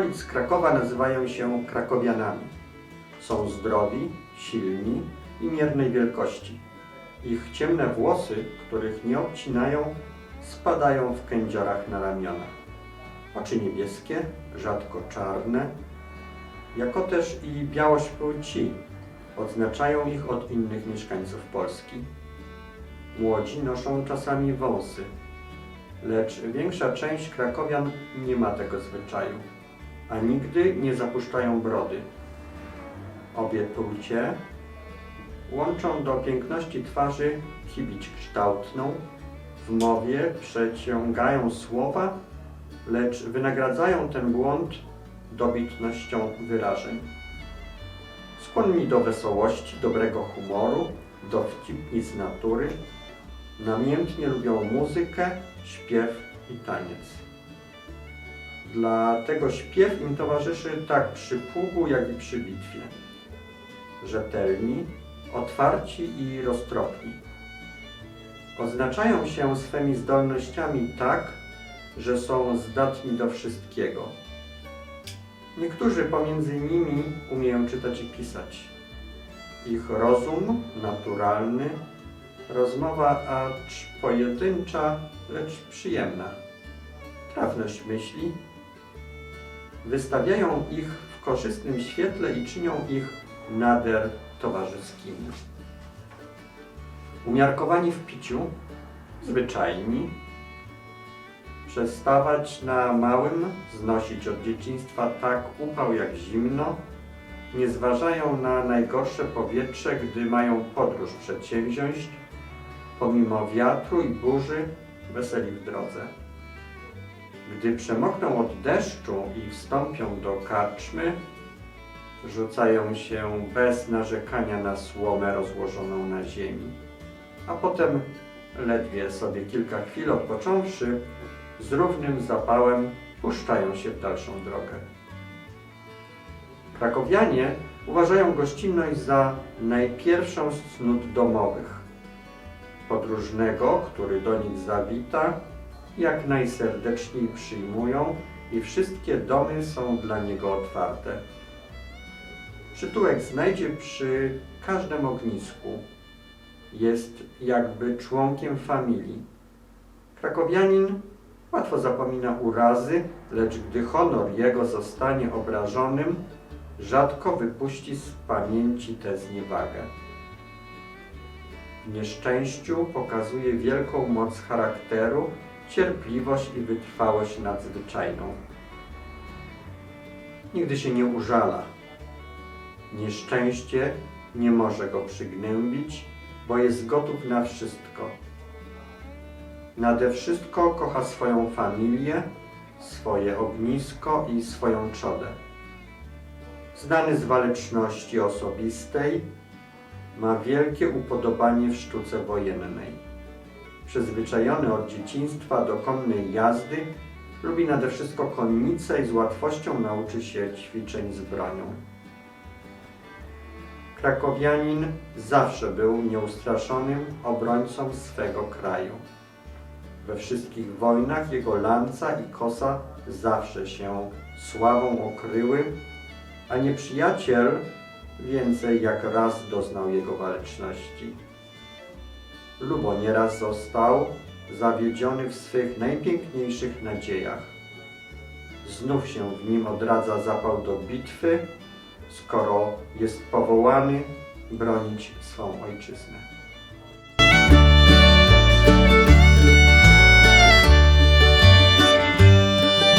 Okolic Krakowa nazywają się krakowianami. Są zdrowi, silni i miernej wielkości. Ich ciemne włosy, których nie obcinają, spadają w kędziorach na ramionach. Oczy niebieskie, rzadko czarne, jako też i białość płci odznaczają ich od innych mieszkańców Polski. Młodzi noszą czasami wąsy, lecz większa część krakowian nie ma tego zwyczaju, a nigdy nie zapuszczają brody. Obie płcie łączą do piękności twarzy kibić kształtną, w mowie przeciągają słowa, lecz wynagradzają ten błąd dobitnością wyrażeń. Skłonni do wesołości, dobrego humoru, dowcipni z natury, namiętnie lubią muzykę, śpiew i taniec. Dlatego śpiew im towarzyszy tak przy pługu, jak i przy bitwie. Rzetelni, otwarci i roztropni. Oznaczają się swymi zdolnościami tak, że są zdatni do wszystkiego. Niektórzy pomiędzy nimi umieją czytać i pisać. Ich rozum naturalny, rozmowa acz pojedyncza, lecz przyjemna. Trawność myśli wystawiają ich w korzystnym świetle i czynią ich nader towarzyskimi. Umiarkowani w piciu, zwyczajni, przestawać na małym, znosić od dzieciństwa tak upał jak zimno, nie zważają na najgorsze powietrze, gdy mają podróż przedsięwziąć, pomimo wiatru i burzy, weseli w drodze. Gdy przemokną od deszczu i wstąpią do karczmy, rzucają się bez narzekania na słomę rozłożoną na ziemi, a potem, ledwie sobie kilka chwil odpocząwszy, z równym zapałem puszczają się w dalszą drogę. Krakowianie uważają gościnność za najpierwszą z cnót domowych. Podróżnego, który do nich zawita, jak najserdeczniej przyjmują i wszystkie domy są dla niego otwarte. Przytułek znajdzie przy każdym ognisku. Jest jakby członkiem familii. Krakowianin łatwo zapomina urazy, lecz gdy honor jego zostanie obrażonym, rzadko wypuści z pamięci tę zniewagę. W nieszczęściu pokazuje wielką moc charakteru, cierpliwość i wytrwałość nadzwyczajną. Nigdy się nie użala. Nieszczęście nie może go przygnębić, bo jest gotów na wszystko. Nade wszystko kocha swoją familię, swoje ognisko i swoją czodę. Znany z waleczności osobistej, ma wielkie upodobanie w sztuce wojennej. Przyzwyczajony od dzieciństwa do konnej jazdy, lubi nade wszystko konnicę i z łatwością nauczy się ćwiczeń z bronią. Krakowianin zawsze był nieustraszonym obrońcą swego kraju. We wszystkich wojnach jego lanca i kosa zawsze się sławą okryły, a nieprzyjaciel więcej jak raz doznał jego waleczności. Lubo nieraz został zawiedziony w swych najpiękniejszych nadziejach. Znów się w nim odradza zapał do bitwy, skoro jest powołany bronić swą ojczyznę.